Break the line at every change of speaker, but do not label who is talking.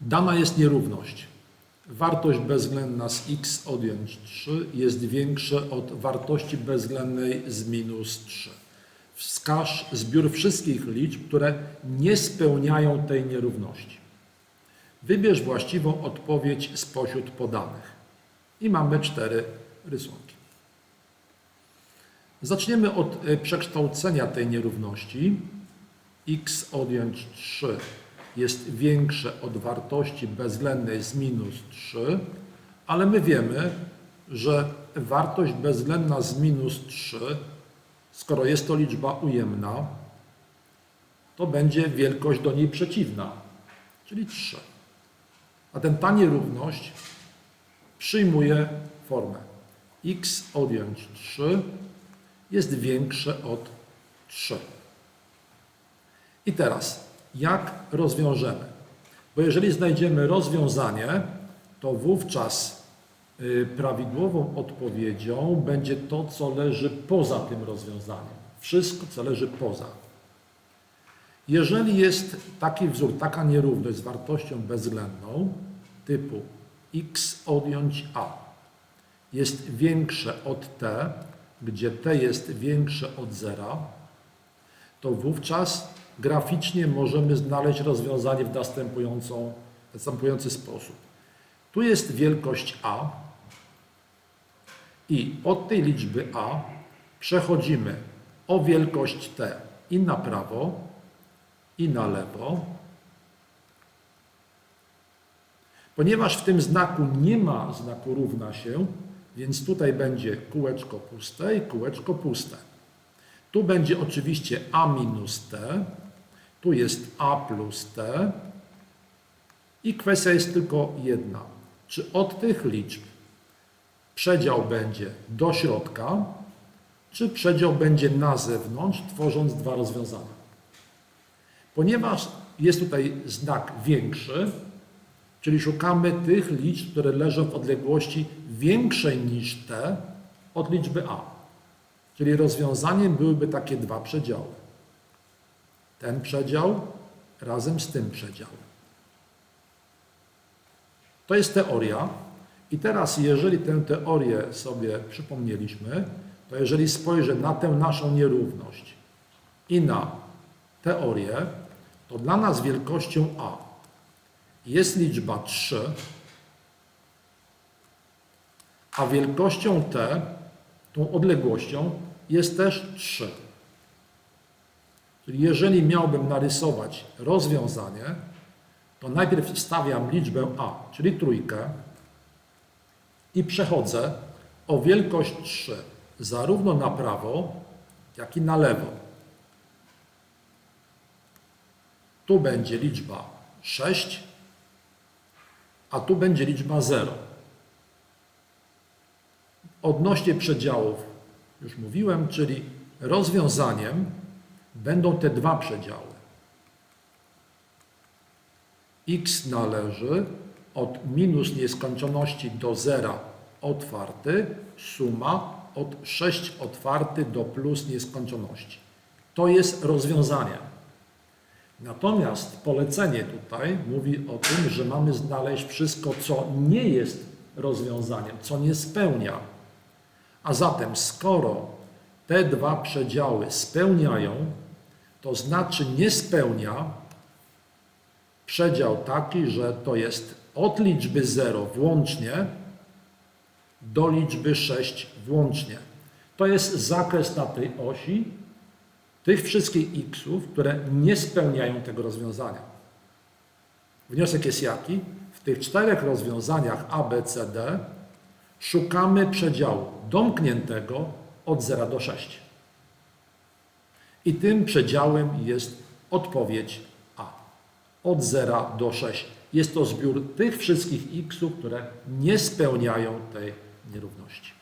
Dana jest nierówność. Wartość bezwzględna z x odjąć 3 jest większa od wartości bezwzględnej z minus 3. Wskaż zbiór wszystkich liczb, które nie spełniają tej nierówności. Wybierz właściwą odpowiedź spośród podanych. I mamy cztery rysunki. Zaczniemy od e, przekształcenia tej nierówności. x odjąć 3 jest większe od wartości bezwzględnej z minus 3, ale my wiemy, że wartość bezwzględna z minus 3, skoro jest to liczba ujemna, to będzie wielkość do niej przeciwna, czyli 3. A ten ta nierówność przyjmuje formę x odjąć 3 jest większe od 3. I teraz, jak rozwiążemy? Bo jeżeli znajdziemy rozwiązanie, to wówczas y, prawidłową odpowiedzią będzie to, co leży poza tym rozwiązaniem. Wszystko, co leży poza. Jeżeli jest taki wzór, taka nierówność z wartością bezwzględną typu x odjąć a jest większe od t, gdzie t jest większe od zera, to wówczas graficznie możemy znaleźć rozwiązanie w następujący sposób. Tu jest wielkość a i od tej liczby a przechodzimy o wielkość t i na prawo, i na lewo. Ponieważ w tym znaku nie ma znaku równa się, więc tutaj będzie kółeczko puste i kółeczko puste. Tu będzie oczywiście a minus t, tu jest a plus t i kwestia jest tylko jedna. Czy od tych liczb przedział będzie do środka, czy przedział będzie na zewnątrz, tworząc dwa rozwiązania. Ponieważ jest tutaj znak większy, czyli szukamy tych liczb, które leżą w odległości większej niż t od liczby a. Czyli rozwiązaniem byłyby takie dwa przedziały. Ten przedział razem z tym przedziałem. To jest teoria. I teraz, jeżeli tę teorię sobie przypomnieliśmy, to jeżeli spojrzę na tę naszą nierówność i na teorię, to dla nas wielkością a jest liczba 3, a wielkością t, tą odległością, jest też 3. Czyli jeżeli miałbym narysować rozwiązanie, to najpierw wstawiam liczbę a, czyli trójkę i przechodzę o wielkość 3 zarówno na prawo, jak i na lewo. Tu będzie liczba 6, a tu będzie liczba 0. Odnośnie przedziałów już mówiłem, czyli rozwiązaniem będą te dwa przedziały. x należy od minus nieskończoności do zera otwarty, suma od 6 otwarty do plus nieskończoności. To jest rozwiązanie. Natomiast polecenie tutaj mówi o tym, że mamy znaleźć wszystko, co nie jest rozwiązaniem, co nie spełnia. A zatem, skoro te dwa przedziały spełniają, to znaczy nie spełnia przedział taki, że to jest od liczby 0 włącznie do liczby 6 włącznie. To jest zakres na tej osi tych wszystkich xów, które nie spełniają tego rozwiązania. Wniosek jest jaki? W tych czterech rozwiązaniach A, B, C, D szukamy przedziału domkniętego od 0 do 6. I tym przedziałem jest odpowiedź A. Od 0 do 6. Jest to zbiór tych wszystkich xów, które nie spełniają tej nierówności.